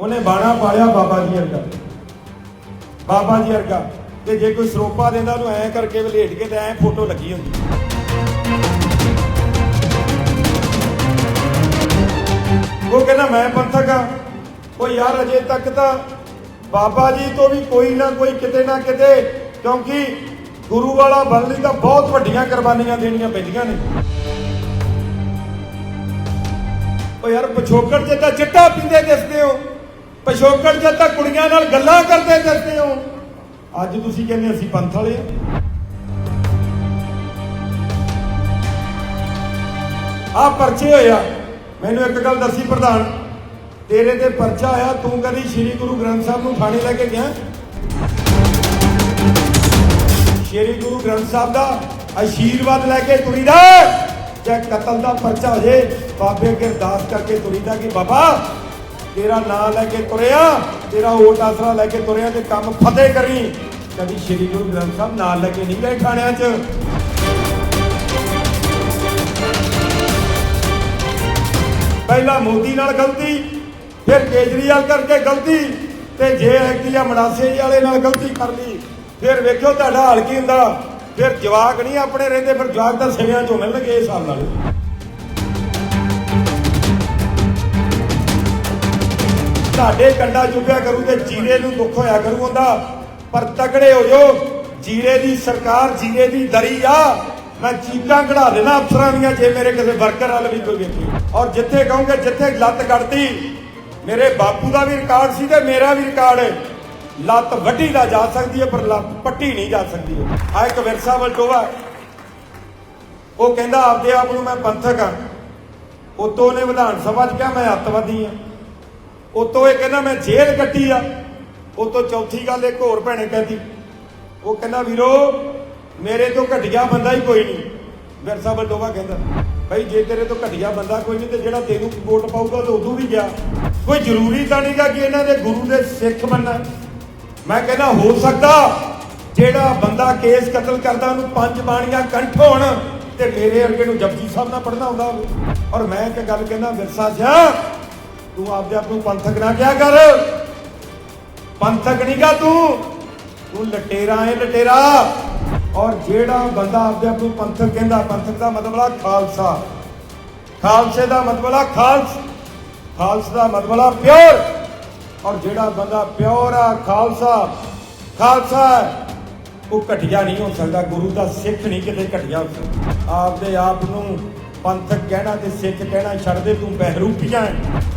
ਉਹਨੇ ਬਾਣਾ ਪਾਲਿਆ ਬਾਬਾ ਜੀ ਵਰਗਾ। ਬਾਬਾ ਜੀ ਵਰਗਾ। ਤੇ ਜੇ ਕੋਈ ਸਰੋਪਾ ਦਿੰਦਾ ਉਹਨੂੰ ਐਂ ਕਰਕੇ ਵਲੇਟ ਕੇ ਤੇ ਐਂ ਫੋਟੋ ਲੱਗੀ ਹੁੰਦੀ। ਉਹ ਕਹਿੰਦਾ, ਮੈਂ ਪੰਥਕ ਆ। ਉਹ ਯਾਰ ਅਜੇ ਤੱਕ ਤਾਂ ਬਾਬਾ ਜੀ ਤੋਂ ਵੀ ਕੋਈ ਨਾ ਕੋਈ ਕਿਤੇ ਨਾ ਕਿਤੇ ਕਿਉਂਕਿ ਗੁਰੂ ਵਾਲਾ ਬਣਨ ਲਈ ਤਾਂ ਬਹੁਤ ਵੱਡੀਆਂ ਕੁਰਬਾਨੀਆਂ ਦੇਣੀਆਂ ਪੈਂਦੀਆਂ ਨੇ। ਉਹ ਯਾਰ ਪਿਛੋਕੜ ਜੇ ਤਾਂ ਚਿੱਟਾ ਪੀਂਦੇ ਦਿਸਦੇ ਹੋ? ਪਿਛੋਕੜ ਜਦ ਤਾਂ ਕੁੜੀਆਂ ਨਾਲ ਗੱਲਾਂ ਕਰਦੇ ਦਿਸਦੇ ਹੋ। ਅੱਜ ਤੁਸੀਂ ਕਹਿੰਦੇ ਅਸੀਂ ਪੰਥ ਵਾਲੇ ਆ। ਪਰਚੇ ਹੋਇਆ ਮੈਨੂੰ ਇੱਕ ਗੱਲ ਦੱਸੀ ਪ੍ਰਧਾਨ, ਤੇਰੇ ਤੇ ਪਰਚਾ ਆਇਆ, ਤੂੰ ਕਦੀ ਸ੍ਰੀ ਗੁਰੂ ਗ੍ਰੰਥ ਸਾਹਿਬ ਨੂੰ ਥਾਣੇ ਲੈ ਕੇ ਗਿਆ? ਸ੍ਰੀ ਗੁਰੂ ਗ੍ਰੰਥ ਸਾਹਿਬ ਦਾ ਆਸ਼ੀਰਵਾਦ ਲੈ ਕੇ ਤੁਰੀ ਦਾ, ਜੇ ਕਤਲ ਦਾ ਪਰਚਾ ਹੋ ਜੇ ਬਾਬੇ ਅੱਗੇ ਅਰਦਾਸ ਕਰਕੇ ਤੁਰੀ ਦਾ ਕਿ ਬਾਬਾ ਤੇਰਾ ਨਾਂ ਲੈ ਕੇ ਤੁਰਿਆ, ਤੇਰਾ ਓਟ ਆਸਰਾ ਲੈ ਕੇ ਤੁਰਿਆ ਤੇ ਕੰਮ ਫਤਿਹ ਕਰੀ। ਕਦੀ ਸ੍ਰੀ ਗੁਰੂ ਗ੍ਰੰਥ ਸਾਹਿਬ ਨਾਲ ਲੈ ਕੇ ਨਹੀਂ ਗਏ ਥਾਣਿਆਂ 'ਚ? ਪਹਿਲਾਂ ਮੋਦੀ ਨਾਲ ਗਲਤੀ, ਫਿਰ ਕੇਜਰੀਵਾਲ ਕਰਕੇ ਗਲਤੀ, ਤੇ ਜੇ ਐਕਟੀ ਆ ਮੜਾਸੇ ਵਾਲੇ ਨਾਲ ਗਲਤੀ ਕਰ ਲਈ, ਫਿਰ ਵੇਖਿਓ ਤੁਹਾਡਾ ਹਾਲ ਕੀ ਹੁੰਦਾ। ਫਿਰ ਜਵਾਕ ਨਹੀਂ ਆਪਣੇ ਰਹਿੰਦੇ, ਫਿਰ ਜਵਾਕ ਤਾਂ ਸਿਵਿਆਂ ਚੋਂ ਮਿਲਣਗੇ ਇਸ ਹਿਸਾਬ ਨਾਲ। ਤੁਹਾਡੇ ਕੰਡਾ ਚੁੱਭਿਆ ਕਰੂ ਤੇ ਜੀਰੇ ਨੂੰ ਦੁੱਖ ਹੋਇਆ ਕਰੂ ਹੁੰਦਾ ਪਰ ਤਕੜੇ ਹੋ ਜੋ ਜੀਰੇ ਦੀ ਸਰਕਾਰ, ਜੀਰੇ ਦੀ ਦਰੀ ਆ। ਮੈਂ ਚੀਕਾਂ ਕਢਾ ਦੇਣਾ ਅਫਸਰਾਂ ਦੀਆਂ ਜੇ ਮੇਰੇ ਕਿਸੇ ਵਰਕਰ ਨਾਲ ਵੀ ਕੋਈ ਵੇਖੀ। ਔਰ ਜਿੱਥੇ ਕਹੋਗੇ ਜਿੱਥੇ ਲੱਤ ਕੱਢਤੀ, ਮੇਰੇ ਬਾਪੂ ਦਾ ਵੀ ਰਿਕਾਰਡ ਸੀ ਤੇ ਮੇਰਾ ਵੀ ਰਿਕਾਰਡ। ਲੱਤ ਵੱਢੀ ਦਾ ਜਾ ਸਕਦੀ ਹੈ, ਪਰ ਲੱਤ ਪੱਟੀ ਨਹੀਂ ਜਾ ਸਕਦੀ ਆ ਇੱਕ ਵਿਰਸਾ ਵਲਟੋਵਾ ਉਹ ਕਹਿੰਦਾ, ਆਪਦੇ ਆਪ ਨੂੰ ਮੈਂ ਪੰਥਕ ਆ ਉਤੋਂ ਨੇ ਵਿਧਾਨ ਸਭਾ 'ਚ ਕਿਹਾ, ਮੈਂ ਅੱਤਵਾਦੀ ਆ ਉਤੋਂ ਇਹ ਕਹਿੰਦਾ ਮੈਂ ਜੇਲ੍ਹ ਕੱਟੀ ਆ। ਉਤੋਂ ਚੌਥੀ ਗੱਲ ਇੱਕ ਹੋਰ ਭੈਣੇ ਕਹਿੰਦੀ। ਉਹ ਕਹਿੰਦਾ, ਵੀਰੋ, ਮੇਰੇ ਤੋਂ ਘਟੀਆ ਬੰਦਾ ਹੀ ਕੋਈ ਨਹੀਂ। ਵਿਰਸਾ ਬਲਡੋਵਾ ਕਹਿੰਦਾ ਭਾਈ ਜੇ ਤੇਰੇ ਤੋਂ ਘਟੀਆ ਬੰਦਾ ਕੋਈ ਨਹੀਂ ਤੇ ਜਿਹੜਾ ਤੈਨੂੰ ਵੋਟ ਪਾਊਗਾ ਤੇ ਉਦੋਂ ਵੀ ਗਿਆ। ਕੋਈ ਜ਼ਰੂਰੀ ਤਾਂ ਨਹੀਂਗਾ ਕਿ ਇਹਨਾਂ ਦੇ ਗੁਰੂ ਦੇ ਸਿੱਖ ਬੰਨਾ ਮੈਂ ਕਹਿੰਦਾ, ਹੋ ਸਕਦਾ ਜਿਹੜਾ ਬੰਦਾ ਕੇਸ ਕਤਲ ਕਰਦਾ, ਉਹਨੂੰ ਪੰਜ ਬਾਣੀਆਂ ਕੰਠ ਹੋਣ ਤੇ ਮੇਰੇ ਅਰਗੇ ਨੂੰ ਜਪਜੀ ਸਾਹਿਬ ਨਾਲ ਪੜਨਾ ਹੁੰਦਾ ਹੋਵੇ। ਔਰ ਮੈਂ ਇੱਕ ਗੱਲ ਕਹਿੰਦਾ, ਵਿਰਸਾ ਸਿਆ ਤੂੰ ਆਪਦੇ ਆਪ ਨੂੰ ਪੰਥਕ ਨਾ ਕਿਹਾ ਕਰ। ਪੰਥਕ ਨਹੀਂਗਾ ਤੂੰ। ਤੂੰ ਲਟੇਰਾ ਹੈ ਲਟੇਰਾ। ਔਰ ਜਿਹੜਾ ਬੰਦਾ ਆਪਦੇ ਆਪ ਨੂੰ ਪੰਥਕ ਕਹਿੰਦਾ, ਪੰਥਕ ਦਾ ਮਤਲਬ ਆ ਖਾਲਸਾ। ਖਾਲਸੇ ਦਾ ਮਤਲਬ ਆ ਖਾਲਸ। ਖਾਲਸ ਦਾ ਮਤਲਬ ਆ ਪਿਓਰ। ਔਰ ਜਿਹੜਾ ਬੰਦਾ ਪਿਓਰ ਆ ਖਾਲਸਾ ਖਾਲਸਾ ਉਹ ਘਟਿਆ ਨਹੀਂ ਹੋ ਸਕਦਾ। ਗੁਰੂ ਦਾ ਸਿੱਖ ਨਹੀਂ ਕਿਤੇ ਘਟਿਆ ਹੋ ਸਕਦਾ। ਆਪਦੇ ਆਪ ਨੂੰ ਪੰਥਕ ਕਹਿਣਾ ਤੇ ਸਿੱਖ ਕਹਿਣਾ ਛੱਡ ਦੇ ਤੂੰ ਬਹਿਰੂਪੀਆਂ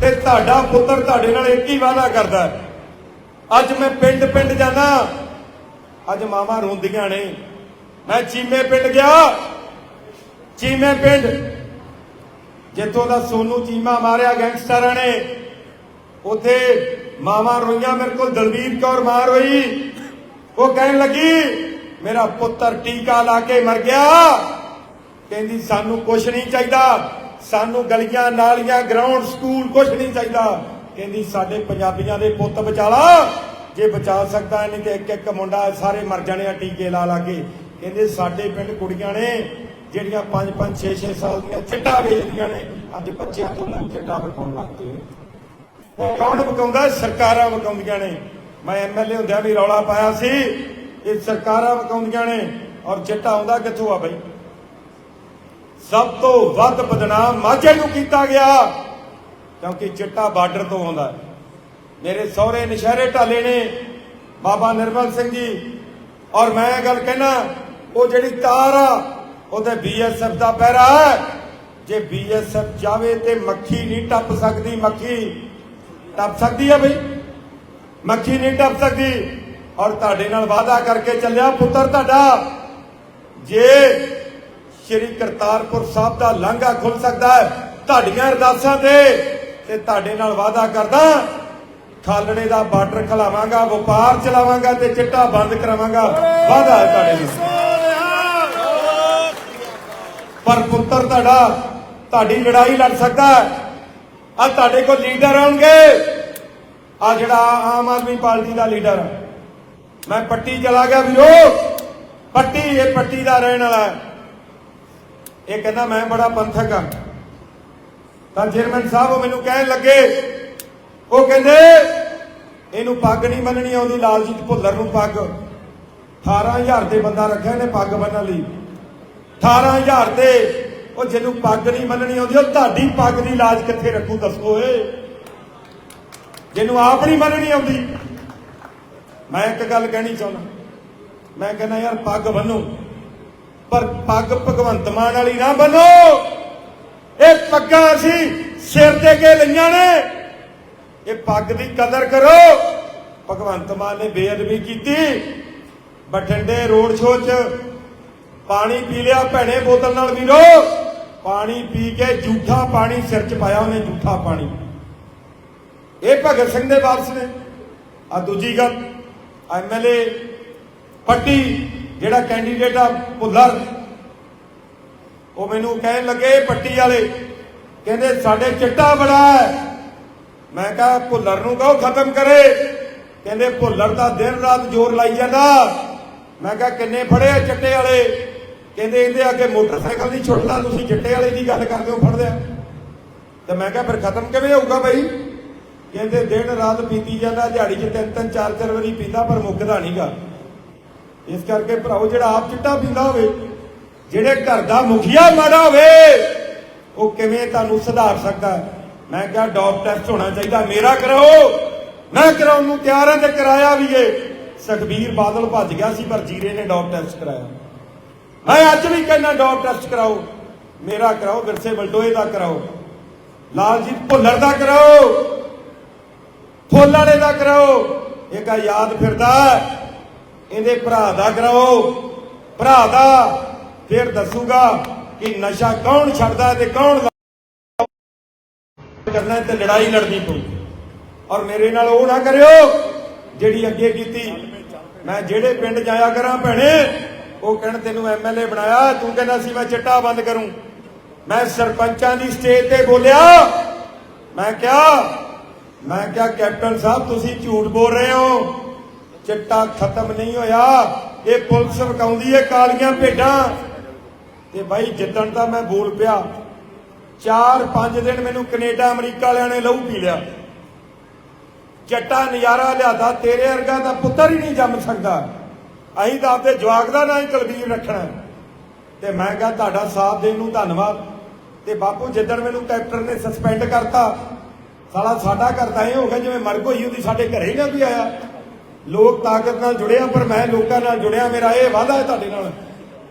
ਤੇ ਤੁਹਾਡਾ ਪੁੱਤਰ ਤੁਹਾਡੇ ਨਾਲ ਇੱਕ ਹੀ ਵਾਅਦਾ ਕਰਦਾ ਅੱਜ ਮੈਂ ਪਿੰਡ ਪਿੰਡ ਜਾਣਾ ਅੱਜ ਮਾਵਾਂ ਰੋਂਦੀਆਂ ਨੇ। ਮੈਂ ਚੀਮੇ ਪਿੰਡ ਗਿਆ। ਚੀਮੇ ਪਿੰਡ। ਜਿੱਥੋਂ ਦਾ ਸੋਨੂ ਚੀਮਾ ਮਾਰਿਆ ਗੈਂਗਸਟਰਾਂ ਨੇ, ਉਥੇ ਮਾਵਾਂ ਰੋਈਆਂ ਮੇਰੇ ਕੋਲ ਦਲਵੀਰ ਕੌਰ ਮਾਰ ਹੋਈ। ਉਹ ਕਹਿਣ ਲੱਗੀ, ਮੇਰਾ ਪੁੱਤਰ ਟੀਕਾ ਲਾ ਕੇ ਮਰ ਗਿਆ। ਕਹਿੰਦੀ, ਸਾਨੂੰ ਕੁਝ ਨਹੀਂ ਚਾਹੀਦਾ। ਸਾਨੂੰ ਗਲੀਆਂ, ਨਾਲੀਆਂ ਗਰਾਊਂਡ ਸਕੂਲ ਕੁਝ ਨਹੀਂ ਚਾਹੀਦਾ। ਕਹਿੰਦੀ, ਸਾਡੇ ਪੰਜਾਬੀਆਂ ਦੇ ਪੁੱਤ ਬਚਾਲਾ ਜੇ ਬਚਾ ਸਕਦਾ ਨਹੀਂ ਤੇ ਇੱਕ ਇੱਕ ਮੁੰਡਾ ਸਾਰੇ ਮਰ ਜਾਣੇ ਆ ਟੀਕੇ ਲਾ ਲਾ ਕੇ। ਕਹਿੰਦੇ, ਸਾਡੇ ਪਿੰਡ ਕੁੜੀਆਂ ਨੇ ਜਿਹੜੀਆਂ 5 5 6 6 ਸਾਲ ਦੀਆਂ ਚਿੱਟਾ ਵੇਚਦੀਆਂ ਨੇ, ਅੱਜ ਬੱਚਿਆਂ ਤੋਂ ਮੂੰਹ ਚਿੱਟਾ ਵਿਖਾਉਣ ਲੱਗ ਪਏ ਕੌਣ ਵਿਕਾਉਂਦਾ ਸਰਕਾਰਾਂ ਵਿਕਾਉਂਦੀਆਂ ਨੇ। ਮੈਂ ਐਮਐਲਏ ਹੁੰਦਿਆਂ ਵੀ ਰੌਲਾ ਪਾਇਆ ਸੀ। ਇਹ ਸਰਕਾਰਾਂ ਵਿਕਾਉਂਦੀਆਂ ਨੇ ਔਰ ਚਿੱਟਾ ਆਉਂਦਾ ਕਿੱਥੋਂ ਆ ਬਈ? ਸਭ ਤੋਂ ਵੱਧ ਬਦਨਾਮ ਮਾਝੇ ਨੂੰ ਕੀਤਾ ਗਿਆ। ਕਿਉਂਕਿ ਚਿੱਟਾ ਬਾਰਡਰ ਤੋਂ ਆਉਂਦਾ ਮੇਰੇ ਸਹੁਰੇ ਨਸ਼ਹਿਰੇ ਢਾਲੇ ਨੇ, ਬਾਬਾ ਨਿਰਮਲ ਸਿੰਘ ਜੀ। ਔਰ ਮੈਂ ਗੱਲ ਕਹਿਣਾ, ਉਹ ਜਿਹੜੀ ਤਾਰ ਆ, ਉਹਦੇ ਬੀਐਸਐਫ ਦਾ ਪਹਿਰਾ ਹੈ। ਜੇ ਬੀਐਸਐਫ ਜਾਵੇ ਤੇ ਮੱਖੀ ਨਹੀਂ ਟੱਪ ਸਕਦੀ, ਮੱਖੀ ਟੱਪ ਸਕਦੀ ਹੈ ਬਈ। ਮੱਖੀ ਨਹੀਂ ਟੱਪ ਸਕਦੀ। ਔਰ ਤੁਹਾਡੇ ਨਾਲ ਵਾਅਦਾ ਕਰਕੇ ਚੱਲਿਆ ਪੁੱਤਰ ਤੁਹਾਡਾ। ਜੇ ਸ਼੍ਰੀ ਕਰਤਾਰਪੁਰ ਸਾਹਿਬ ਦਾ ਲਾਂਘਾ ਖੁੱਲ ਸਕਦਾ ਹੈ। ਤੁਹਾਡੀਆਂ ਅਰਦਾਸਾਂ ਤੇ ਤੇ ਤੁਹਾਡੇ ਨਾਲ ਵਾਅਦਾ ਕਰਦਾ ਖਾਲੜੇ ਦਾ ਬਾਰਡਰ ਖਲਾਵਾਂਗਾ, ਵਪਾਰ ਚਲਾਵਾਂਗਾ ਤੇ ਚਿੱਟਾ ਬੰਦ ਕਰਾਵਾਂਗਾ। ਵਾਅਦਾ ਹੈ ਤੁਹਾਡੇ ਨਾਲ ਪਰ ਪੁੱਤਰ ਤੁਹਾਡਾ, ਤੁਹਾਡੀ ਲੜਾਈ ਲੜ ਸਕਦਾ ਹੈ। ਆ ਤੁਹਾਡੇ ਕੋਲ ਲੀਡਰ ਆਉਣਗੇ। ਆ ਜਿਹੜਾ ਆਮ ਆਦਮੀ ਪਾਰਟੀ ਦਾ ਲੀਡਰ ਮੈਂ ਪੱਟੀ ਚਲਾ ਗਿਆ ਵੀਰੋ। ਪੱਟੀ, ਇਹ ਪੱਟੀ ਦਾ ਰਹਿਣ ਵਾਲਾ ਹੈ। ਇਹ ਕਹਿੰਦਾ ਮੈਂ ਬੜਾ ਪੰਥਕ ਆ ਤਾਂ ਚੇਅਰਮੈਨ ਸਾਹਿਬ ਉਹ ਮੈਨੂੰ ਕਹਿਣ ਲੱਗੇ, ਉਹ ਕਹਿੰਦੇ, ਇਹਨੂੰ ਪੱਗ ਨਹੀਂ ਮੰਨਣੀ ਆਉਂਦੀ ਲਾਲਜੀਤ ਭੁੱਲਰ ਨੂੰ ਪੱਗ। 18000 ਤੇ ਬੰਦਾ ਰੱਖਿਆ ਨੇ ਪੱਗ ਬੰਨਣ ਲਈ। 18000 ਤੇ ਉਹ ਜਿਹਨੂੰ ਪੱਗ ਨਹੀਂ ਮੰਨਣੀ ਆਉਂਦੀ, ਉਹ ਤੁਹਾਡੀ ਪੱਗ ਦੀ ਲਾਜ ਕਿੱਥੇ ਰੱਖੂ, ਦੱਸੋ ਏ। ਜਿਹਨੂੰ ਆਪ ਨਹੀਂ ਮੰਨਣੀ ਆਉਂਦੀ। ਮੈਂ ਇੱਕ ਗੱਲ ਕਹਿਣੀ ਚਾਹੁੰਦਾ। ਮੈਂ ਕਹਿੰਦਾ, ਯਾਰ ਪੱਗ ਬੰਨੋ ਪਰ ਪੱਗ ਭਗਵੰਤ ਮਾਨ ਵਾਲੀ ਨਾ ਬੰਨੋ। ਇਹ ਪੱਗਾਂ ਅਸੀਂ ਸਿਰ ਤੇ ਕੇ ਲਈਆਂ ਨੇ। ਇਹ ਪੱਗ ਦੀ ਕਦਰ ਕਰੋ। ਭਗਵੰਤ ਮਾਨ ਨੇ ਬੇਅਦਬੀ ਕੀਤੀ। ਬਠਿੰਡੇ ਰੋਡ ਸ਼ੋਅ 'ਚ ਪਾਣੀ ਪੀ ਲਿਆ ਭੈਣੇ ਬੋਤਲ ਨਾਲ ਵੀਰੋ। ਪਾਣੀ ਪੀ ਕੇ ਝੂਠਾ ਪਾਣੀ ਸਿਰ 'ਚ ਪਾਇਆ ਉਹਨੇ, ਝੂਠਾ ਪਾਣੀ। ਇਹ ਭਗਤ ਸਿੰਘ ਦੇ ਵਾਰਸ ਨੇ। ਆ ਦੂਜੀ ਗੱਲ ਐਮਐਲਏ ਪੱਟੀ ਜਿਹੜਾ ਕੈਂਡੀਡੇਟ ਆ ਭੁੱਲਰ, ਉਹ ਮੈਨੂੰ ਕਹਿਣ ਲੱਗੇ ਪੱਟੀ ਵਾਲੇ, ਕਹਿੰਦੇ ਸਾਡੇ ਚਿੱਟਾ ਬੜਾ ਹੈ। ਮੈਂ ਕਿਹਾ, ਭੁੱਲਰ ਨੂੰ ਕਹੋ ਖਤਮ ਕਰੇ। ਕਹਿੰਦੇ ਭੁੱਲਰ ਦਾ ਦਿਨ ਰਾਤ ਜ਼ੋਰ ਲਾਈ ਜਾਂਦਾ। ਮੈਂ ਕਿਹਾ, ਕਿੰਨੇ ਫੜੇ ਆ ਚਿੱਟੇ ਵਾਲੇ? ਕਹਿੰਦੇ ਇਹਦੇ ਅੱਗੇ ਮੋਟਰਸਾਈਕਲ ਨਹੀਂ ਛੁੱਟਦਾ, ਤੁਸੀਂ ਚਿੱਟੇ ਵਾਲੇ ਦੀ ਗੱਲ ਕਰਦੇ ਹੋ, ਫੜਦੇ ਆ। ਤੇ ਮੈਂ ਕਿਹਾ, ਫਿਰ ਖਤਮ ਕਿਵੇਂ ਹੋਊਗਾ ਬਾਈ? ਕਹਿੰਦੇ ਦਿਨ ਰਾਤ ਪੀਤੀ ਜਾਂਦਾ, ਦਿਹਾੜੀ 'ਚ ਤਿੰਨ ਤਿੰਨ ਚਾਰ ਚਾਰ ਵਾਰੀ ਪੀਂਦਾ, ਪਰ ਮੁੱਕਦਾ ਨਹੀਂਗਾ ਇਸ ਕਰਕੇ ਭਰਾਓ, ਜਿਹੜਾ ਆਪ ਚਿੱਟਾ ਪੀਂਦਾ ਹੋਵੇ, ਜਿਹੜੇ ਘਰ ਦਾ ਮੁਖੀਆ ਮਾੜਾ ਹੋਵੇ, ਉਹ ਕਿਵੇਂ ਤੁਹਾਨੂੰ ਸੁਧਾਰ ਸਕਦਾ ਮੈਂ ਕਿਹਾ ਡੌਪ ਟੈਸਟ ਹੋਣਾ ਚਾਹੀਦਾ, ਮੇਰਾ ਕਰਾਓ। ਮੈਂ ਕਰਾਉਣ ਨੂੰ ਤਿਆਰ ਹਾਂ ਤੇ ਕਰਾਇਆ ਵੀ ਏ। ਸੁਖਬੀਰ ਬਾਦਲ ਭੱਜ ਗਿਆ ਸੀ, ਪਰ ਜੀਰੇ ਨੇ ਡੌਪ ਟੈਸਟ ਕਰਾਇਆ। ਮੈਂ ਅੱਜ ਵੀ ਕਹਿੰਦਾ ਡੌਪ ਟੈਸਟ ਕਰਾਓ। ਮੇਰਾ ਕਰਾਓ, ਵਿਰਸੇ ਬਲਟੋਏ ਦਾ ਕਰਾਓ। ਲਾਲਜੀਤ ਭੁੱਲਰ ਦਾ ਕਰਾਓ। ਫੁੱਲ ਵਾਲੇ ਦਾ ਕਰਾਓ। ਇੱਕ ਆ ਯਾਦ ਫਿਰਦਾ ਇਹਦੇ ਭਰਾ ਦਾ ਕਰਾਓ। ਭਰਾ ਦਾ ਫਿਰ ਦੱਸੂਗਾ ਕਿ ਨਸ਼ਾ ਕੌਣ ਛੱਡਦਾ ਤੇ ਕੌਣ ਕਰਨਾ ਤੇ ਲੜਾਈ ਲੜਨੀ ਪਊ ਔਰ ਮੇਰੇ ਨਾਲ ਉਹ ਨਾ ਕਰਿਓ, ਜਿਹੜੀ ਅੱਗੇ ਕੀਤੀ। ਮੈਂ ਜਿਹੜੇ ਪਿੰਡ ਜਾਇਆ ਕਰਾਂ ਭੈਣੇ, ਉਹ ਕਹਿਣ ਤੈਨੂੰ ਐਮਐਲਏ ਬਣਾਇਆ, ਤੂੰ ਕਹਿੰਦਾ ਸੀ ਮੈਂ ਚਿੱਟਾ ਬੰਦ ਕਰੂੰ। ਮੈਂ ਸਰਪੰਚਾਂ ਦੀ ਸਟੇਜ ਤੇ ਬੋਲਿਆ। ਮੈਂ ਕਿਹਾ ਮੈਂ ਕਿਹਾ ਕੈਪਟਨ ਸਾਹਿਬ, ਤੁਸੀਂ ਝੂਠ ਬੋਲ ਰਹੇ ਹੋ। ਚਿੱਟਾ ਖਤਮ ਨਹੀਂ ਹੋਇਆ। ਇਹ ਪੁਲਿਸ ਵਕਾਉਂਦੀ ਹੈ ਕਾਲੀਆਂ ਭੇਡਾਂ। ਤੇ ਬਾਈ, ਜਿੱਦਣ ਤਾਂ ਮੈਂ ਬੋਲ ਪਿਆ 4-5 ਦਿਨ ਮੈਨੂੰ ਕੈਨੇਡਾ, ਅਮਰੀਕਾ ਵਾਲਿਆਂ ਨੇ ਲਹੂ ਪੀ ਲਿਆ। ਚੱਟਾ ਨਜ਼ਾਰਾ ਲਿਆਦਾ, ਤੇਰੇ ਵਰਗਾ ਦਾ ਪੁੱਤਰ ਹੀ ਨਹੀਂ ਜੰਮ ਸਕਦਾ। ਅਸੀਂ ਤਾਂ ਆਪਦੇ ਜਵਾਕ ਦਾ ਨਾਂ ਹੀ ਕੁਲਵੀਰ ਰੱਖਣਾ ਤੇ ਮੈਂ ਕਿਹਾ, ਤੁਹਾਡਾ ਸਾਥ ਦੇਣ ਨੂੰ ਧੰਨਵਾਦ। ਤੇ ਬਾਪੂ, ਜਿੱਦਣ ਮੈਨੂੰ ਕੈਪਟਨ ਨੇ ਸਸਪੈਂਡ ਕਰਤਾ, ਸਾਲਾ ਸਾਡਾ ਕਰਤਾ ਇਹ ਹੋ ਗਿਆ ਜਿਵੇਂ ਮਰਗ ਹੋਈ ਉਹਦੀ ਸਾਡੇ ਘਰੇ ਹੀ ਨਾ ਵੀ ਆਇਆ। ਲੋਕ ਤਾਕਤ ਨਾਲ ਜੁੜਿਆ ਪਰ ਮੈਂ ਲੋਕਾਂ ਨਾਲ ਜੁੜਿਆ, ਮੇਰਾ ਇਹ ਵਾਅਦਾ ਹੈ ਤੁਹਾਡੇ ਨਾਲ।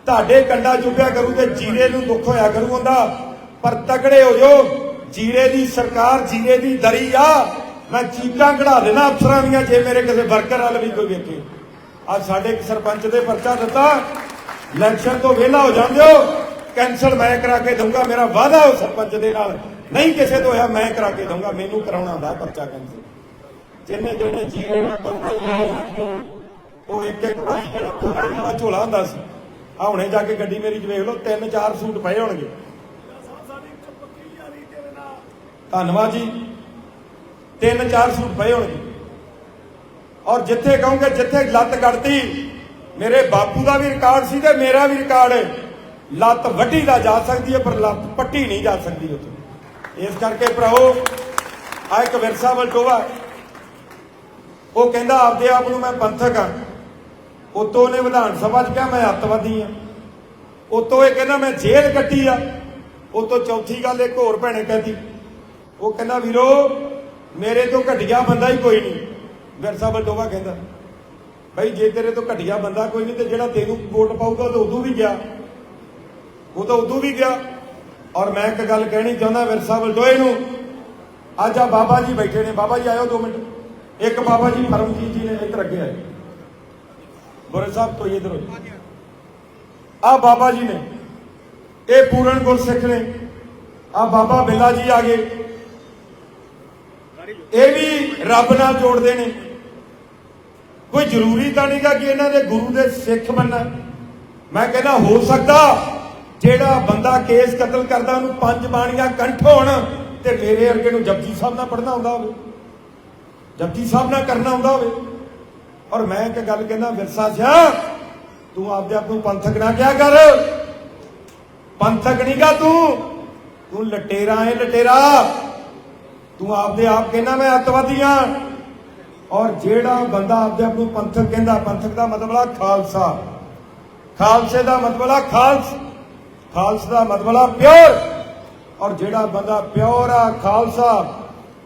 ਤੁਹਾਡੇ ਕੰਡਾ ਚੁੱਪਿਆ ਕਰੂ ਤੇ ਜੀਰੇ ਨੂੰ ਦੁੱਖ ਹੋਇਆ ਕਰੂ ਹੁੰਦਾ, ਪਰ ਤਗੜੇ ਹੋ ਜੋ ਜੀਰੇ ਦੀ ਸਰਕਾਰ, ਜੀਰੇ ਦੀ ਦਰੀ ਆ। ਮੈਂ ਚੀਕਾਂ ਕਢਾ ਦੇਣਾ ਅਫਸਰਾਂ ਦੀਆਂ ਜੇ ਮੇਰੇ ਕਿਸੇ ਵਰਕਰ ਨਾਲ ਵੀ ਕੋਈ ਵੇਖੇ। ਅੱਜ ਸਾਡੇ ਇੱਕ ਸਰਪੰਚ ਦੇ ਪਰਚਾ ਦਿੱਤਾ, ਇਲੈਕਸ਼ਨ ਤੋਂ ਵਿਹਲਾ ਹੋ ਜਾਂਦੇ ਹੋ, ਕੈਂਸਲ ਮੈਂ ਕਰਾ ਕੇ ਦਊਂਗਾ, ਮੇਰਾ ਵਾਅਦਾ ਉਹ ਸਰਪੰਚ ਦੇ ਨਾਲ। ਨਹੀਂ ਕਿਸੇ ਤੋਂ ਹੋਇਆ, ਮੈਂ ਕਰਾ ਕੇ ਦਊਂਗਾ, ਮੈਨੂੰ ਕਰਾਉਣਾ ਹੁੰਦਾ ਪਰਚਾ ਕੈਂਸਲ। ਜਿੰਨੇ ਜਿਹਨੇ ਜੀਰੇ ਨਾਲ ਬੰਦੇ ਉਹ ਇੱਕ ਇੱਕ ਆ ਝੋਲਾ ਹੁੰਦਾ ਸੀ। ਆ ਹੁਣੇ ਜਾ ਕੇ ਗੱਡੀ ਮੇਰੀ ਚ ਵੇਖ ਲਓ, ਤਿੰਨ ਚਾਰ ਸੂਟ ਪਏ ਹੋਣਗੇ। ਧੰਨਵਾਦ ਜੀ। ਤਿੰਨ ਚਾਰ ਸੂਟ ਪਏ ਹੋਣਗੇ। ਔਰ ਜਿੱਥੇ ਕਹੋਗੇ, ਜਿੱਥੇ ਲੱਤ ਕੱਢਤੀ, ਮੇਰੇ ਬਾਪੂ ਦਾ ਵੀ ਰਿਕਾਰਡ ਸੀ ਤੇ ਮੇਰਾ ਵੀ ਰਿਕਾਰਡ। ਹੈ ਲੱਤ ਵੱਢੀ ਦਾ ਜਾ ਸਕਦੀ ਹੈ, ਪਰ ਲੱਤ ਪੱਟੀ ਨਹੀਂ ਜਾ ਸਕਦੀ ਉੱਥੇ। ਇਸ ਕਰਕੇ ਭਰਾਓ ਆ ਇੱਕ ਵਿਰਸਾ ਵਲਟੋਵਾ ਉਹ ਕਹਿੰਦਾ, ਆਪਦੇ ਆਪ ਨੂੰ ਮੈਂ ਪੰਥਕ ਆ ਉਤੋਂ ਨੇ ਵਿਧਾਨ ਸਭਾ 'ਚ ਕਿਹਾ, ਮੈਂ ਅੱਤਵਾਦੀ ਆ ਉਤੋਂ ਇਹ ਕਹਿੰਦਾ, ਮੈਂ ਜੇਲ੍ਹ ਕੱਟੀ ਆ। ਉਤੋਂ ਚੌਥੀ ਗੱਲ ਇੱਕ ਹੋਰ ਭੈਣੇ ਕਹਿੰਦੀ ਉਹ ਕਹਿੰਦਾ, ਵੀਰੋ, ਮੇਰੇ ਤੋਂ ਘਟੀਆ ਬੰਦਾ ਹੀ ਕੋਈ ਨਹੀਂ। ਵਿਰਸਾ ਬਲਟੋਵਾ ਕਹਿੰਦਾ ਭਾਈ ਜੇ ਤੇਰੇ ਤੋਂ ਘਟੀਆ ਬੰਦਾ ਕੋਈ ਨਹੀਂ, ਤੇ ਜਿਹੜਾ ਤੈਨੂੰ ਵੋਟ ਪਾਊਗਾ, ਉਹ ਤਾਂ ਉਦੋਂ ਵੀ ਗਿਆ। ਉਹ ਤਾਂ ਉਦੋਂ ਵੀ ਗਿਆ। ਔਰ ਮੈਂ ਇੱਕ ਗੱਲ ਕਹਿਣੀ ਚਾਹੁੰਦਾ ਵਿਰਸਾ ਬਲਟੋਏ ਨੂੰ ਅੱਜ ਆ ਬਾਬਾ ਜੀ ਬੈਠੇ ਨੇ। ਬਾਬਾ ਜੀ, ਆਇਓ 2 ਮਿੰਟ। ਇੱਕ ਬਾਬਾ ਜੀ ਪਰਮਜੀਤ ਜੀ ਨੇ ਇੱਧਰ ਅੱਗੇ ਆਏ ਬੁਰੇ ਸਾਹਿਬ ਤੋਂ ਇਧਰ ਆ ਬਾਬਾ ਜੀ ਨੇ, ਇਹ ਪੂਰਨ ਗੁਰਸਿੱਖ ਨੇ। ਆ ਬਾਬਾ ਬਿੱਲਾ ਜੀ ਆ ਗਏ। ਇਹ ਵੀ ਰੱਬ ਨਾਲ ਜੋੜਦੇ ਨੇ। ਕੋਈ ਜ਼ਰੂਰੀ ਤਾਂ ਨਹੀਂਗਾ ਕਿ ਇਹਨਾਂ ਦੇ ਗੁਰੂ ਦੇ ਸਿੱਖ ਬੰਨਾ ਮੈਂ ਕਹਿੰਦਾ ਹੋ ਸਕਦਾ ਜਿਹੜਾ ਬੰਦਾ ਕੇਸ ਕਤਲ ਕਰਦਾ, ਉਹਨੂੰ ਪੰਜ ਬਾਣੀਆਂ ਕੰਠ ਹੋਣ ਤੇ ਮੇਰੇ ਅਰਗੇ ਨੂੰ ਜਪਜੀ ਸਾਹਿਬ ਨਾਲ ਪੜਨਾ ਹੁੰਦਾ ਹੋਵੇ। ਜਪਜੀ ਸਾਹਿਬ ਨਾਲ ਕਰਨਾ ਹੁੰਦਾ ਹੋਵੇ? ਔਰ ਮੈਂ ਇੱਕ ਗੱਲ ਕਹਿੰਦਾ, ਵਿਰਸਾ ਸਿਆ, ਤੂੰ ਆਪਦੇ ਆਪ ਨੂੰ ਪੰਥਕ ਨਾ ਕਿਹਾ ਕਰ। ਪੰਥਕ ਨਹੀਂਗਾ ਤੂੰ। ਤੂੰ ਲਟੇਰਾ ਹੈ ਲਟੇਰਾ। ਤੂੰ ਆਪਦੇ ਆਪ ਕਹਿੰਦਾ, ਮੈਂ ਅੱਤਵਾਦੀ ਹਾਂ ਔਰ ਜਿਹੜਾ ਬੰਦਾ ਆਪਦੇ ਆਪ ਨੂੰ ਪੰਥਕ ਕਹਿੰਦਾ, ਪੰਥਕ ਦਾ ਮਤਲਬ ਆ ਖਾਲਸਾ। ਖਾਲਸੇ ਦਾ ਮਤਲਬ ਆ ਖਾਲਸ। ਖਾਲਸ ਦਾ ਮਤਲਬ ਆ ਪਿਓਰ। ਔਰ ਜਿਹੜਾ ਬੰਦਾ ਪਿਓਰ ਆ, ਖਾਲਸਾ।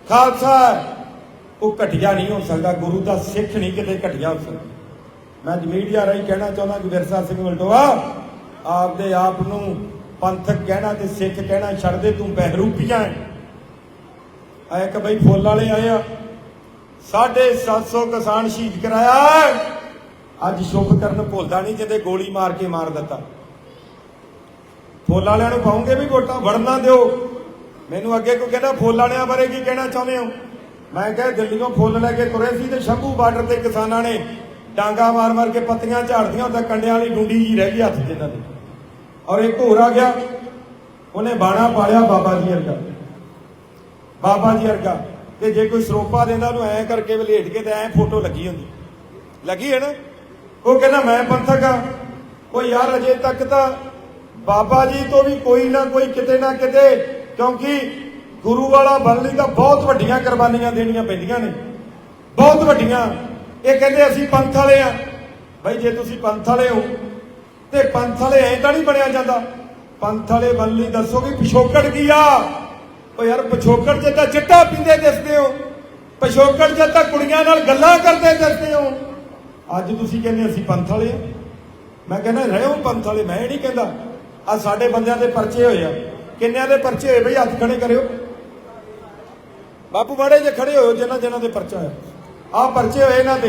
ਖਾਲਸਾ ਉਹ ਘਟਿਆ ਨਹੀਂ ਹੋ ਸਕਦਾ, ਗੁਰੂ ਦਾ ਸਿੱਖ ਨਹੀਂ ਕਿਤੇ ਘਟਿਆ ਹੋ ਸਕਦਾ। ਮੈਂ ਅੱਜ ਮੀਡੀਆ ਰਾਹੀਂ ਕਹਿਣਾ ਚਾਹੁੰਦਾ ਕਿ ਵਿਰਸਾ ਸਿੰਘ ਵਲਟੋਆ ਆਪਦੇ ਆਪ ਨੂੰ ਪੰਥਕ ਕਹਿਣਾ ਤੇ ਸਿੱਖ ਕਹਿਣਾ ਛੱਡ ਦੇ, ਤੂੰ ਬਹਿਰੂਪੀਆਂ ਹੈ ਆ ਬਈ ਫੁੱਲ ਵਾਲੇ ਆਏ ਆ 750 ਕਿਸਾਨ ਸ਼ਹੀਦ ਕਰਾਇਆ ਅੱਜ ਸ਼ੁਭ ਕਰਨ ਭੁੱਲਦਾ ਨਹੀਂ, ਜਿਹਦੇ ਗੋਲੀ ਮਾਰ ਕੇ ਮਾਰ ਦਿੱਤਾ। ਫੁੱਲ ਵਾਲਿਆਂ ਨੂੰ ਪਾਉਂਗੇ ਵੀ ਵੋਟਾਂ ਵੜਨਾ ਦਿਓ। ਮੈਨੂੰ ਅੱਗੇ ਕੋਈ ਕਹਿੰਦਾ, ਫੁੱਲ ਵਾਲਿਆਂ ਬਾਰੇ ਕੀ ਕਹਿਣਾ ਚਾਹੁੰਦੇ ਹੋ? ਮੈਂ ਕਿਹਾ ਦਿੱਲੀੋਂ ਫੁੱਲ ਲੈ ਕੇ ਤੁਰੇ ਸੀ ਤੇ ਸ਼ੰਭੂ ਬਾਰਡਰ ਤੇ ਕਿਸਾਨਾਂ ਨੇ ਡਾਂਗਾ ਮਾਰ ਮਾਰ ਕੇ ਪੱਤੀਆਂ ਝਾੜਦੀਆਂ ਉਹਦਾ ਕੰਡਿਆਂ ਵਾਲੀ ਡੁੰਡੀ ਜੀ ਰਹਿ ਗਈ ਹੱਥ 'ਚ ਇਹਨਾਂ ਦੇ। ਔਰ ਇੱਕ ਹੋਰ ਆ ਗਿਆ, ਉਹਨੇ ਬਾਣਾ ਪਾਲਿਆ ਬਾਬਾ ਜੀ ਵਰਗਾ। ਬਾਬਾ ਜੀ ਵਰਗਾ। ਤੇ ਜੇ ਕੋਈ ਸਰੋਪਾ ਦਿੰਦਾ ਉਹਨੂੰ ਐਂ ਕਰਕੇ ਵਲੇਟ ਕੇ ਤੇ ਐਂ ਫੋਟੋ ਲੱਗੀ ਹੁੰਦੀ। ਲੱਗੀ ਹੈ ਨਾ? ਉਹ ਕਹਿੰਦਾ, ਮੈਂ ਪੰਥਕ ਆ ਉਹ ਯਾਰ ਅਜੇ ਤੱਕ ਤਾਂ ਬਾਬਾ ਜੀ ਤੋਂ ਵੀ ਕੋਈ ਨਾ ਕੋਈ ਕਿਤੇ ਨਾ ਕਿਤੇ ਕਿਉਂਕਿ ਗੁਰੂ ਵਾਲਾ ਬਣਨ ਲਈ ਤਾਂ ਬਹੁਤ ਵੱਡੀਆਂ ਕੁਰਬਾਨੀਆਂ ਦੇਣੀਆਂ ਪੈਂਦੀਆਂ ਨੇ। ਬਹੁਤ ਵੱਡੀਆਂ। ਇਹ ਕਹਿੰਦੇ ਅਸੀਂ ਪੰਥ ਵਾਲੇ ਆ। ਭਾਈ ਜੇ ਤੁਸੀਂ ਪੰਥ ਵਾਲੇ ਹੋ, ਤੇ ਪੰਥ ਵਾਲੇ ਐਂ ਤਾਂ ਨਹੀਂ ਬਣਿਆ ਜਾਂਦਾ। ਪੰਥ ਵਾਲੇ ਬਣਨ ਲਈ ਦੱਸੋ ਵੀ ਪਿਛੋਕੜ ਕੀ ਆ? ਉਹ ਯਾਰ ਪਿਛੋਕੜ ਜੇ ਤਾਂ ਚਿੱਟਾ ਪੀਂਦੇ ਦਿਸਦੇ ਹੋ, ਪਿਛੋਕੜ ਜੇ ਤਾਂ ਕੁੜੀਆਂ ਨਾਲ ਗੱਲਾਂ ਕਰਦੇ ਦਿਸਦੇ ਹੋ। ਅੱਜ ਤੁਸੀਂ ਕਹਿੰਦੇ ਅਸੀਂ ਪੰਥ ਵਾਲੇ ਆ। ਮੈਂ ਕਹਿੰਦਾ ਰਹਿਓ ਪੰਥ ਵਾਲੇ, ਮੈਂ ਨਹੀਂ ਕਹਿੰਦਾ। ਆ ਸਾਡੇ ਬੰਦਿਆਂ ਦੇ ਪਰਚੇ ਹੋਏ ਆ। ਕਿੰਨਿਆਂ ਦੇ ਪਰਚੇ ਹੋਏ? ਬਈ ਹੱਥ ਖੜੇ ਕਰਿਓ। ਬਾਪੂ ਮਾੜੇ ਜੇ ਖੜੇ ਹੋਇਓ ਜਿਨ੍ਹਾਂ ਜਿਨ੍ਹਾਂ ਦੇ ਪਰਚਾ ਹੋਇਆ। ਆ ਪਰਚੇ ਹੋਏ ਇਹਨਾਂ ਦੇ।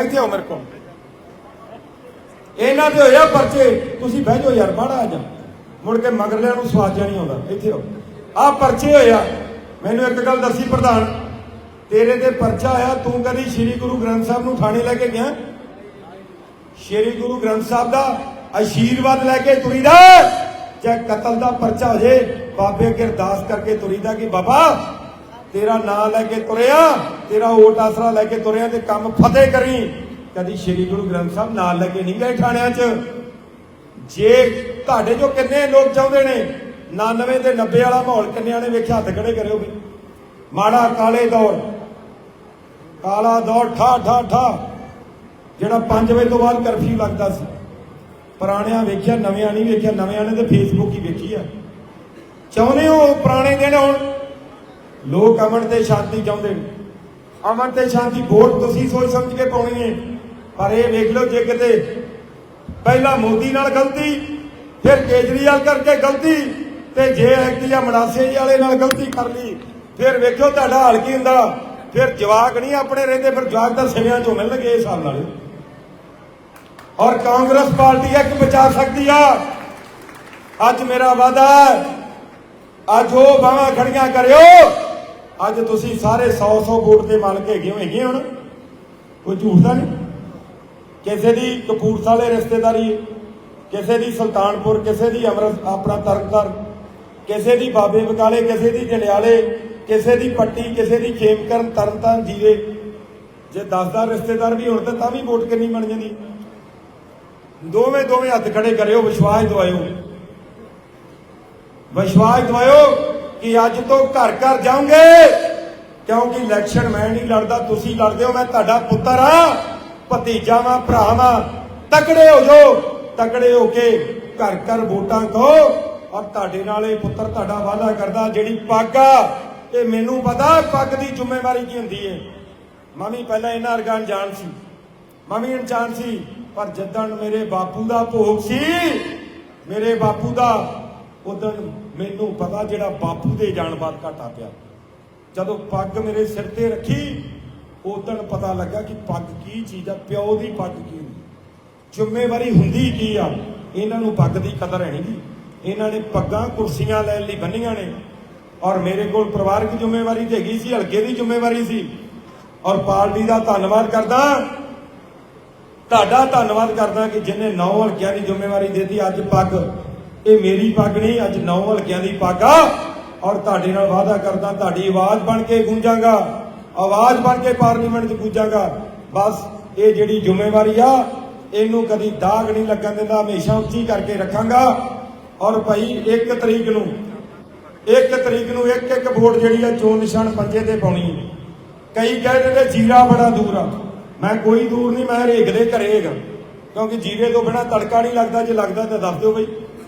ਇੱਥੇ ਹੋ ਮੇਰੇ ਕੋਲ। ਇਹਨਾਂ ਦੇ ਹੋਇਆ ਪਰਚੇ। ਤੁਸੀਂ ਬਹਿ ਜਾਓ ਯਾਰ ਮਾੜਾ ਆ ਜਾ। ਮੁੜ ਕੇ ਮਗਰਲਿਆਂ ਨੂੰ ਸਵਾਦ ਨਹੀਂ ਆਉਂਦਾ। ਇੱਥੇ ਹੋ ਆ ਪਰਚੇ ਹੋਇਆ ਮੈਨੂੰ ਇੱਕ ਗੱਲ ਦੱਸੀ ਪ੍ਰਧਾਨ। ਤੇਰੇ ਤੇ ਪਰਚਾ ਆਇਆ, ਤੂੰ ਕਦੀ ਸ੍ਰੀ ਗੁਰੂ ਗ੍ਰੰਥ ਸਾਹਿਬ ਨੂੰ ਥਾਣੇ ਲੈ ਕੇ ਗਿਆ? ਸ੍ਰੀ ਗੁਰੂ ਗ੍ਰੰਥ ਸਾਹਿਬ ਦਾ ਆਸ਼ੀਰਵਾਦ ਲੈ ਕੇ ਤੁਰੀਦਾ? ਜੇ ਕਤਲ ਦਾ ਪਰਚਾ ਹੋ ਜੇ, ਬਾਬੇ ਅੱਗੇ ਅਰਦਾਸ ਕਰਕੇ ਤੁਰੀਦਾ ਕਿ ਬਾਬਾ ਤੇਰਾ ਨਾਂ ਲੈ ਕੇ ਤੁਰਿਆ, ਤੇਰਾ ਓਟ ਆਸਰਾ ਲੈ ਕੇ ਤੁਰਿਆ ਤੇ ਕੰਮ ਫਤਿਹ ਕਰੀ। ਕਦੀ ਸ੍ਰੀ ਗੁਰੂ ਗ੍ਰੰਥ ਸਾਹਿਬ ਨਾਲ ਲੈ ਕੇ ਨਹੀਂ ਗਏ ਥਾਣਿਆਂ 'ਚ? ਜੇ ਤੁਹਾਡੇ ਜੋ ਕਿੰਨੇ ਲੋਕ ਚਾਹੁੰਦੇ ਨੇ 99 ਤੇ 90 ਵਾਲਾ ਮਾਹੌਲ ਕਿੰਨਿਆਂ ਨੇ ਵੇਖਿਆ, ਹੱਥ ਖੜੇ ਕਰਿਓ ਵੀ। ਮਾੜਾ ਕਾਲੇ ਦੌਰ, ਕਾਲਾ ਦੌਰ, ਠਾ ਠਾ ਠਾ, ਜਿਹੜਾ 5 ਵਜੇ ਤੋਂ ਬਾਅਦ ਕਰਫਿਊ ਲੱਗਦਾ ਸੀ। ਪੁਰਾਣਿਆਂ ਵੇਖਿਆ, ਨਵਿਆਂ ਨਹੀਂ ਵੇਖਿਆ, ਨਵਿਆਂ ਨੇ ਤੇ ਫੇਸਬੁੱਕ ਹੀ ਵੇਖੀ ਆ। ਚਾਹੁੰਦੇ ਹੋ ਪੁਰਾਣੇ ਦਿਨ ਹੁਣ? ਲੋਕ ਅਮਨ ਤੇ ਸ਼ਾਂਤੀ ਚਾਹੁੰਦੇ ਨੇ। ਅਮਨ ਤੇ ਸ਼ਾਂਤੀ ਵੋਟ ਤੁਸੀਂ ਸੋਚ ਸਮਝ ਕੇ ਪਾਉਣੀ ਹੈ ਪਰ ਇਹ ਵੇਖ ਲਓ ਜੇ ਕਿਤੇ ਪਹਿਲਾਂ ਮੋਦੀ ਨਾਲ ਗਲਤੀ, ਫਿਰ ਕੇਜਰੀਵਾਲ ਕਰਕੇ ਗਲਤੀ, ਤੇ ਜੇ ਐਕਟਿਆ ਮਨਾਸੇ ਜੀ ਵਾਲੇ ਨਾਲ ਗਲਤੀ ਕਰ ਲਈ, ਫਿਰ ਵੇਖਿਓ ਤੁਹਾਡਾ ਹਾਲ ਕੀ ਹੁੰਦਾ। ਫਿਰ ਜਵਾਕ ਨਹੀਂ ਆਪਣੇ ਰਹਿੰਦੇ, ਫਿਰ ਜਵਾਕ ਤਾਂ ਸਿਵਿਆਂ ਚੋਂ ਮਿਲਣਗੇ ਇਸ ਹਿਸਾਬ ਨਾਲ। ਔਰ ਕਾਂਗਰਸ ਪਾਰਟੀ ਇੱਕ ਬਚਾ ਸਕਦੀ ਆ। ਅੱਜ ਮੇਰਾ ਵਾਦਾ ਹੈ, ਅੱਜ ਉਹ ਬਾਹਾਂ ਖੜੀਆਂ ਕਰਿਓ। ਅੱਜ ਤੁਸੀਂ ਸਾਰੇ 100 100 ਵੋਟ ਦੇ ਮਾਲਕ ਹੈਗੇ ਹੋ, ਹੈਗੇ ਹੁਣ? ਕੋਈ ਝੂਠ ਤਾਂ ਨਹੀਂ? ਕਿਸੇ ਦੀ ਕਪੂਰਥਲੇ ਰਿਸ਼ਤੇਦਾਰੀ, ਕਿਸੇ ਦੀ ਸੁਲਤਾਨਪੁਰ, ਕਿਸੇ ਦੀ ਅੰਮ੍ਰਿਤ, ਆਪਣਾ ਤਰਨਤਾਰਨ, ਕਿਸੇ ਦੀ ਬਾਬੇ ਬਕਾਲੇ, ਕਿਸੇ ਦੀ ਜੰਡਿਆਲੇ ਕਿਸੇ ਦੀ ਪੱਟੀ, ਕਿਸੇ ਦੀ ਖੇਮਕਰਨ, ਤਰਨਤਾਰਨ ਜੀਵੇ ਜੇ 10 ਰਿਸ਼ਤੇਦਾਰ ਵੀ ਹੋਣ ਤਾਂ ਤਾਂ ਵੀ ਵੋਟ ਕਿੰਨੀ ਬਣ ਜਾਂਦੀ? ਦੋਵੇਂ ਦੋਵੇਂ ਹੱਥ ਖੜੇ ਕਰਿਓ, ਵਿਸ਼ਵਾਸ ਦਵਾਇਓ। ਵਿਸ਼ਵਾਸ ਦਵਾਇਓ। ਕਿ ਅੱਜ ਤੋਂ ਘਰ ਘਰ ਜਾਓਗੇ? ਕਿਉਂਕਿ ਇਲੈਕਸ਼ਨ ਮੈਂ ਨਹੀਂ ਲੜਦਾ, ਤੁਸੀਂ ਲੜਦੇ ਹੋ, ਮੈਂ ਤੁਹਾਡਾ ਪੁੱਤਰ ਆ। ਭਤੀਜਾ ਵਾਂ ਭਰਾ ਵਾਂ ਤਕੜੇ ਹੋ ਜਾਓ। ਤਕੜੇ ਹੋ ਕੇ ਘਰ ਘਰ ਵੋਟਾਂ ਕਹੋ ਔਰ ਤੁਹਾਡੇ ਨਾਲ ਇਹ ਪੁੱਤਰ ਤੁਹਾਡਾ ਵਾਅਦਾ ਕਰਦਾ, ਜਿਹੜੀ ਪੱਗ ਆ ਤੇ ਮੈਨੂੰ ਪਤਾ ਪੱਗ ਦੀ ਜ਼ਿੰਮੇਵਾਰੀ ਕੀ ਹੁੰਦੀ ਹੈ ਮੈਂ ਵੀ ਪਹਿਲਾਂ ਇਹਨਾਂ ਵਰਗਾ ਅਣਜਾਣ ਸੀ। ਮੈਂ ਵੀ ਅਣਜਾਣ ਸੀ, ਪਰ ਜਦਣ ਮੇਰੇ ਬਾਪੂ ਦਾ ਭੋਗ ਸੀ, ਮੇਰੇ ਬਾਪੂ ਦਾ, ਉਦੋਂ ਮੈਨੂੰ ਪਤਾ ਜਿਹੜਾ ਬਾਪੂ ਦੇ ਜਾਣ ਬਾਅਦ ਘਾਟਾ ਪਿਆ। ਜਦੋਂ ਪੱਗ ਮੇਰੇ ਸਿਰ ਤੇ ਰੱਖੀ, ਉਦੋਂ ਪਤਾ ਲੱਗਾ ਕਿ ਪੱਗ ਕੀ ਚੀਜ਼ ਆ, ਪਿਓ ਦੀ ਪੱਗ ਕੀ ਹੁੰਦੀ। ਜ਼ਿੰਮੇਵਾਰੀ ਹੁੰਦੀ ਕੀ ਆ? ਇਹਨਾਂ ਨੂੰ ਪੱਗ ਦੀ ਕਦਰ ਹੈ ਨਹੀਂ ਇਹਨਾਂ ਨੇ ਪੱਗਾਂ ਕੁਰਸੀਆਂ ਲੈਣ ਲਈ ਬੰਨੀਆਂ ਨੇ। ਔਰ ਮੇਰੇ ਕੋਲ ਪਰਿਵਾਰਕ ਜ਼ਿੰਮੇਵਾਰੀ ਤੇ ਹੈਗੀ ਸੀ, ਹਲਕੇ ਦੀ ਜ਼ਿੰਮੇਵਾਰੀ ਸੀ। ਔਰ ਪਾਰਟੀ ਦਾ ਧੰਨਵਾਦ ਕਰਦਾ। ਤੁਹਾਡਾ ਧੰਨਵਾਦ ਕਰਦਾ ਕਿ ਜਿਨੇ ਨੌ ਹਲਕਿਆਂ ਦੀ ਜ਼ਿੰਮੇਵਾਰੀ ਦਿੱਤੀ, ਅੱਜ ਪੱਗ ਇਹ ਮੇਰੀ ਪੱਗ ਨਹੀਂ, ਅੱਜ ਨੌ ਹਲਕਿਆਂ ਦੀ ਪੱਗ ਆ। ਔਰ ਤੁਹਾਡੇ ਨਾਲ ਵਾਅਦਾ ਕਰਦਾ, ਤੁਹਾਡੀ ਆਵਾਜ਼ ਬਣ ਕੇ ਗੂੰਜਾਂਗਾ। ਆਵਾਜ਼ ਬਣ ਕੇ ਪਾਰਲੀਮੈਂਟ 'ਚ ਗੂੰਜਾਂਗਾ ਬਸ ਇਹ ਜਿਹੜੀ ਜ਼ਿੰਮੇਵਾਰੀ ਆ, ਇਹਨੂੰ ਕਦੀ ਦਾਗ ਨਹੀਂ ਲੱਗਣ ਦਿੰਦਾ, ਹਮੇਸ਼ਾ ਉੱਚੀ ਕਰਕੇ ਰੱਖਾਂਗਾ। ਔਰ ਭਾਈ 1 ਤਰੀਕ ਨੂੰ, ਇੱਕ ਤਰੀਕ ਨੂੰ ਇੱਕ ਇੱਕ ਵੋਟ ਜਿਹੜੀ ਆ, ਚੋਣ ਨਿਸ਼ਾਨ ਪੰਜੇ ਤੇ ਪਾਉਣੀ ਕਈ ਕਹਿੰਦੇ ਨੇ ਜੀਰਾ ਬੜਾ ਦੂਰ ਆ। ਮੈਂ ਕੋਈ ਦੂਰ ਨਹੀਂ, ਮੈਂ ਹਰੇਕ ਦੇ ਘਰੇ ਹੈਗਾ ਕਿਉਂਕਿ ਜੀਰੇ ਤੋਂ ਬਿਨਾ ਤੜਕਾ ਨਹੀਂ ਲੱਗਦਾ, ਜੇ ਲੱਗਦਾ ਤਾਂ ਦੱਸ ਦਿਓ ਬਈ।